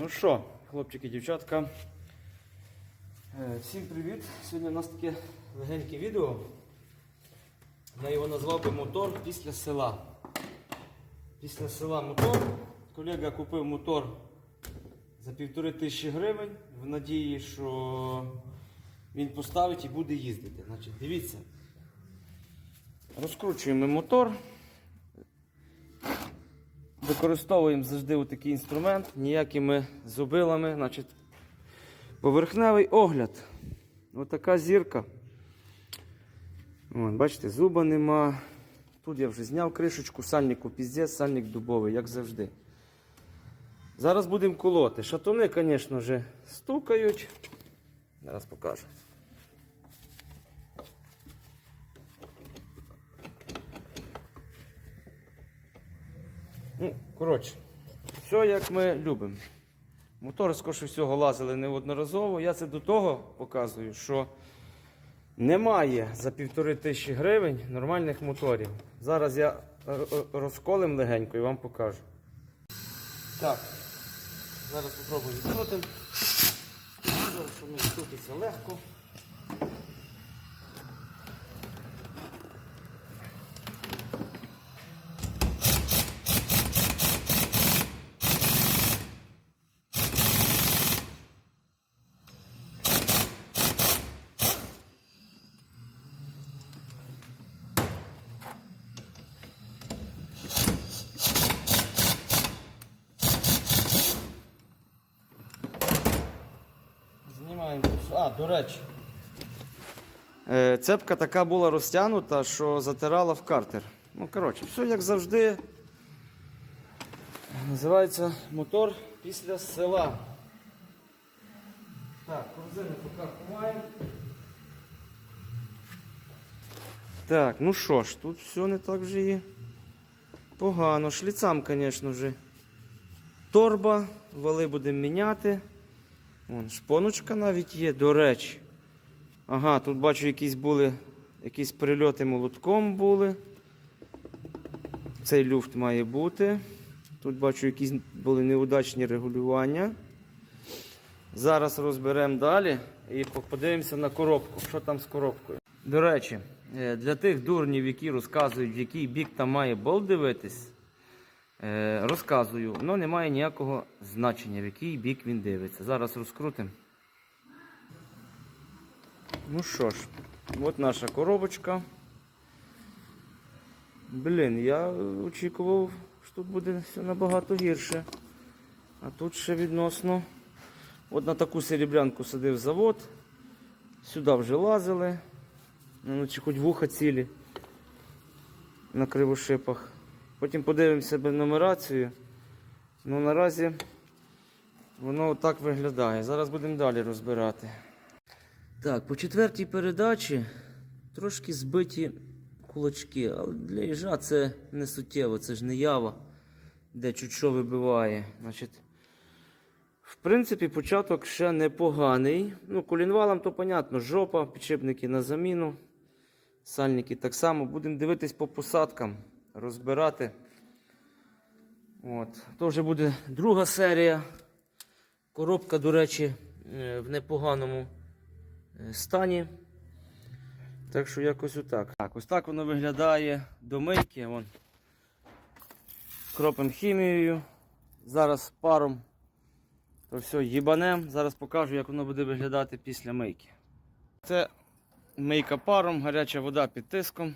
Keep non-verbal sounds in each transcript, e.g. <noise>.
Ну що, хлопчики, дівчатка. е, Всім привіт! Сьогодні у нас таке легеньке відео. Я його назвав би мотор після села. Після села мотор. Колега купив мотор за півтори тисячі гривень в надії, що він поставить і буде їздити. Значить, дивіться. Розкручуємо мотор. Використовуємо завжди такий інструмент, ніякими зубилами. Поверхневий огляд. Отака зірка. Бачите, зуба нема. Тут я вже зняв кришечку, сальнику піздець, сальник дубовий, як завжди. Зараз будемо колоти. Шатуни, звісно стукають. Зараз покажу. Ну, коротше, все як ми любимо. Мотори, скоріше всього, лазили неодноразово. Я це до того показую, що немає за півтори тисячі гривень нормальних моторів. Зараз я р- р- легенько і вам покажу. Так, зараз спробую відкрути. Щоб не стукиться легко. А, до речі. Е, Цепка така була розтягнута, що затирала в картер. Ну, коротше, все як завжди. Називається мотор після села. Так, корзини поки ховаємо. Так, ну що ж, тут все не так вже і погано. Шліцам, звісно ж. Торба, вали будемо міняти. Вон, шпоночка навіть є, до речі. Ага, тут бачу, якісь були, якісь прильоти молотком були. Цей люфт має бути. Тут бачу, якісь були неудачні регулювання. Зараз розберемо далі і подивимося на коробку. Що там з коробкою. До речі, е, для тих дурнів, які розказують, в який бік там має болт дивитись, розказую, воно не має ніякого значення, в який бік він дивиться. Зараз розкрутимо. Ну що ж, от наша коробочка. Блін, я очікував, що тут буде все набагато гірше. А тут ще відносно. От на таку серебрянку садив завод. Сюди вже лазили. Ну, чи хоч вуха цілі на кривошипах. Потім подивимося нумерацію. Ну наразі воно отак виглядає. Зараз будемо далі розбирати. Так, по четвертій передачі трошки збиті кулачки, але для їжа це не суттєво, це ж не ява, де чуть що вибиває. Значить, в принципі, початок ще непоганий. Ну, колінвалом то понятно, жопа, підшипники на заміну. Сальники так само. Будемо дивитись по посадкам, розбирати. От. То вже буде друга серія. Коробка, до речі, е, в непоганому е, стані. Так що якось отак. Так, ось так воно виглядає до мийки. Вон. Кропим хімією. Зараз паром то все їбанем. Зараз покажу, як воно буде виглядати після мийки. Це мийка паром, гаряча вода під тиском.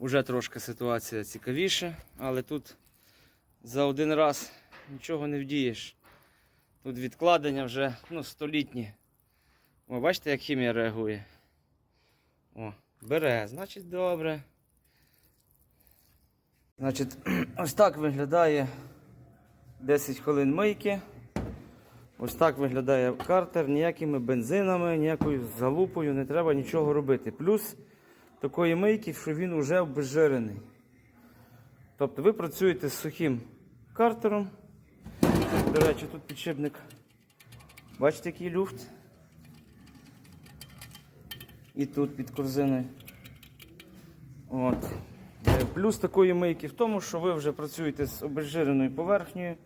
Уже трошки ситуація цікавіша, але тут за один раз нічого не вдієш. Тут відкладення вже ну, столітні. О, бачите, як хімія реагує. О, бере, значить добре. Значить, <clears throat> ось так виглядає 10 хвилин мийки. Ось так виглядає картер, ніякими бензинами, ніякою залупою не треба нічого робити. Плюс такої мийки, що він вже обезжирений. Тобто ви працюєте з сухим картером. До речі, тут підшипник. Бачите, який люфт? І тут під корзиною. От. Е, Плюс такої мийки в тому, що ви вже працюєте з обезжиреною поверхнею.